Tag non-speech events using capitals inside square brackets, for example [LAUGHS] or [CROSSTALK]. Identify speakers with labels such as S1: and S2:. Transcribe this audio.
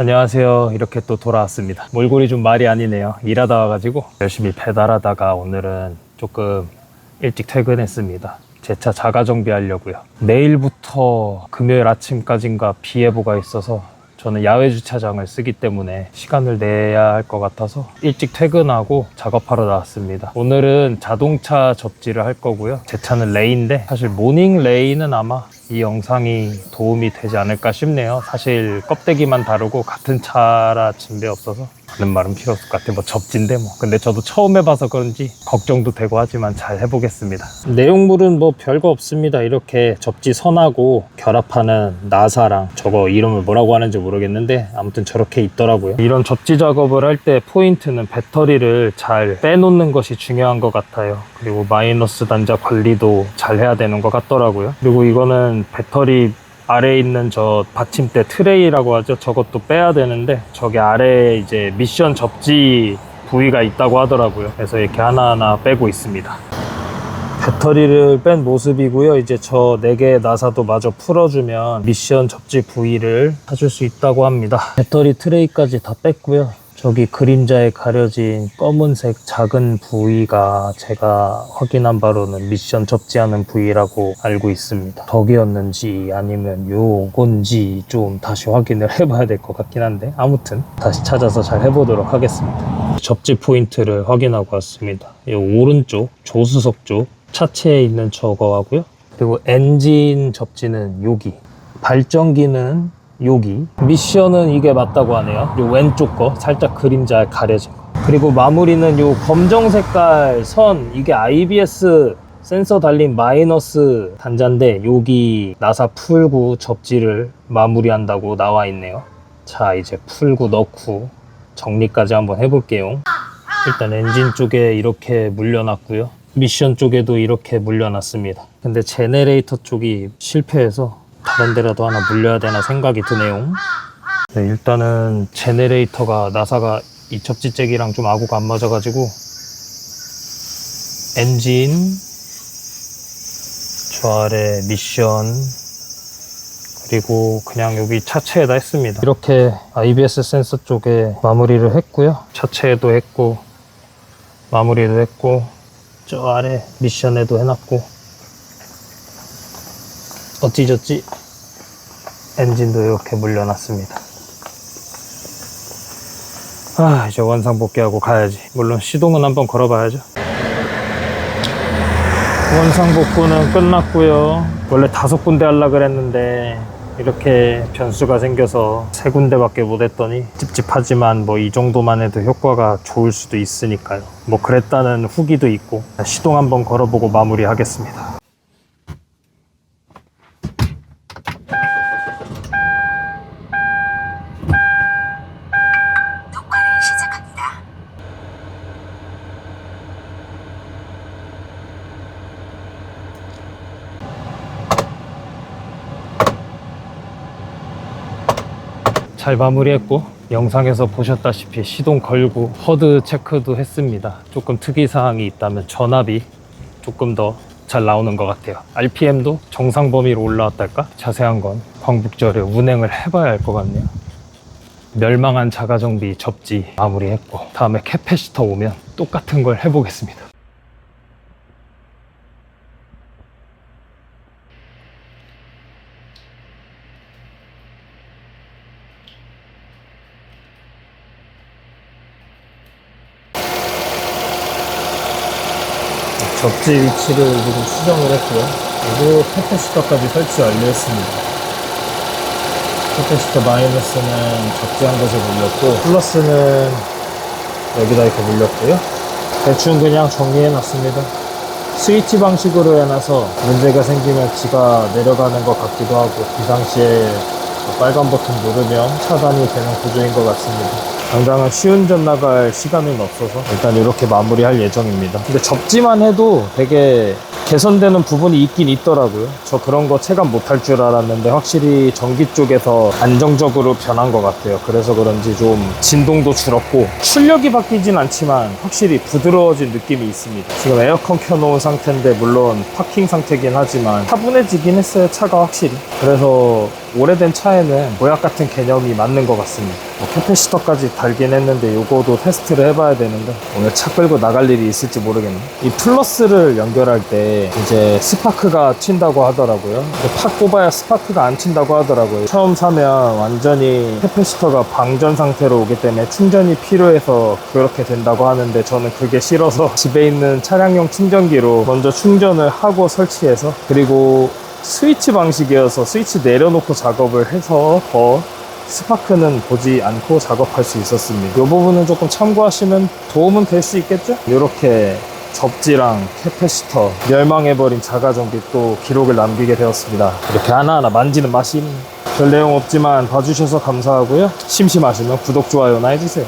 S1: 안녕하세요. 이렇게 또 돌아왔습니다. 몰골이 좀 말이 아니네요. 일하다 와가지고 열심히 배달하다가 오늘은 조금 일찍 퇴근했습니다. 제 차 자가 정비하려고요. 내일부터 금요일 아침까지인가 비 예보가 있어서 저는 야외 주차장을 쓰기 때문에 시간을 내야 할 것 같아서 일찍 퇴근하고 작업하러 나왔습니다. 오늘은 자동차 접지를 할 거고요. 제 차는 레이인데 사실 모닝 레이는 아마 이 영상이 도움이 되지 않을까 싶네요. 사실 껍데기만 다르고 같은 차라 진배 없어서 하는 말은 필요 없을 것 같아요. 뭐 접진데 뭐. 근데 저도 처음 해봐서 그런지 걱정도 되고 하지만 잘 해보겠습니다. 내용물은 뭐 별거 없습니다. 이렇게 접지 선하고 결합하는 나사랑 저거 이름을 뭐라고 하는지 모르겠는데 아무튼 저렇게 있더라고요. 이런 접지 작업을 할 때 포인트는 배터리를 잘 빼놓는 것이 중요한 것 같아요. 그리고 마이너스 단자 관리도 잘 해야 되는 것 같더라고요. 그리고 이거는 배터리 아래에 있는 저 받침대 트레이라고 하죠. 저것도 빼야 되는데 저기 아래에 이제 미션 접지 부위가 있다고 하더라고요. 그래서 이렇게 하나하나 빼고 있습니다. 배터리를 뺀 모습이고요. 이제 저 4개의 나사도 마저 풀어주면 미션 접지 부위를 찾을 수 있다고 합니다. 배터리 트레이까지 다 뺐고요. 저기 그림자에 가려진 검은색 작은 부위가 제가 확인한 바로는 미션 접지하는 부위라고 알고 있습니다. 덕이었는지 아니면 요건지 좀 다시 확인을 [LAUGHS] 해봐야 될 것 같긴 한데 아무튼 다시 찾아서 잘 해보도록 하겠습니다. 접지 포인트를 확인하고 왔습니다. 이 오른쪽 조수석 쪽 차체에 있는 저거 하고요. 그리고 엔진 접지는 여기. 발전기는 여기. 미션은 이게 맞다고 하네요. 요 왼쪽 거 살짝 그림자에 가려진 거. 그리고 마무리는 요 검정 색깔 선 이게 IBS 센서 달린 마이너스 단자인데 여기 나사 풀고 접지를 마무리한다고 나와 있네요. 자 이제 풀고 넣고 정리까지 한번 해볼게요. 일단 엔진 쪽에 이렇게 물려놨고요. 미션 쪽에도 이렇게 물려놨습니다. 근데 제네레이터 쪽이 실패해서 다른 데라도 하나 물려야 되나 생각이 드네요. 네, 일단은 제네레이터가 나사가 이 접지잭이랑 좀 아구가 안 맞아가지고 엔진 저 아래 미션 그리고 그냥 여기 차체에다 했습니다. 이렇게 IBS 센서 쪽에 마무리를 했고요. 차체에도 했고 마무리도 했고 저 아래 미션에도 해놨고 어찌저찌 엔진도 이렇게 물려놨습니다. 아 이제 원상 복귀하고 가야지. 물론 시동은 한번 걸어봐야죠. 원상 복구는 끝났고요. 원래 다섯 군데 하려 그랬는데 이렇게 변수가 생겨서 세 군데밖에 못 했더니 찝찝하지만 뭐 이 정도만 해도 효과가 좋을 수도 있으니까요. 뭐 그랬다는 후기도 있고 시동 한번 걸어보고 마무리하겠습니다. 잘 마무리했고 영상에서 보셨다시피 시동 걸고 허드 체크도 했습니다. 조금 특이사항이 있다면 전압이 조금 더 잘 나오는 것 같아요. RPM도 정상 범위로 올라왔달까? 자세한 건 광북절에 운행을 해봐야 할 것 같네요. 멸망한 자가정비 접지 마무리했고 다음에 캐패시터 오면 똑같은 걸 해보겠습니다. 접지 위치를 지금 수정을 했고요. 그리고 캐패시터까지 설치 완료했습니다. 캐패시터 마이너스는 접지한 곳에 물렸고 플러스는 여기다 이렇게 물렸고요. 대충 그냥 정리해 놨습니다. 스위치 방식으로 해놔서 문제가 생기면 지가 내려가는 것 같기도 하고 비상시에 빨간 버튼 누르면 차단이 되는 구조인 것 같습니다. 당장은 시운전 나갈 시간은 없어서 일단 이렇게 마무리할 예정입니다. 근데 접지만 해도 되게 개선되는 부분이 있긴 있더라고요. 저 그런 거 체감 못할 줄 알았는데 확실히 전기 쪽에서 안정적으로 변한 것 같아요. 그래서 그런지 좀 진동도 줄었고 출력이 바뀌진 않지만 확실히 부드러워진 느낌이 있습니다. 지금 에어컨 켜놓은 상태인데 물론 파킹 상태긴 하지만 차분해지긴 했어요. 차가 확실히. 그래서 오래된 차에는 모약 같은 개념이 맞는 것 같습니다. 뭐 캐패시터까지 달긴 했는데 요거도 테스트를 해봐야 되는데 오늘 차 끌고 나갈 일이 있을지 모르겠네. 이 플러스를 연결할 때 이제 스파크가 튄다고 하더라고요. 팍 꼽아야 스파크가 안 튄다고 하더라고요. 처음 사면 완전히 캐패시터가 방전 상태로 오기 때문에 충전이 필요해서 그렇게 된다고 하는데 저는 그게 싫어서 [LAUGHS] 집에 있는 차량용 충전기로 먼저 충전을 하고 설치해서 그리고 스위치 방식이어서 스위치 내려놓고 작업을 해서 더 스파크는 보지 않고 작업할 수 있었습니다. 이 부분은 조금 참고하시면 도움은 될 수 있겠죠? 이렇게 접지랑 캐패시터 멸망해버린 자가전기 또 기록을 남기게 되었습니다. 이렇게 하나하나 만지는 맛이. 별 내용 없지만 봐주셔서 감사하고요. 심심하시면 구독, 좋아요나 해주세요.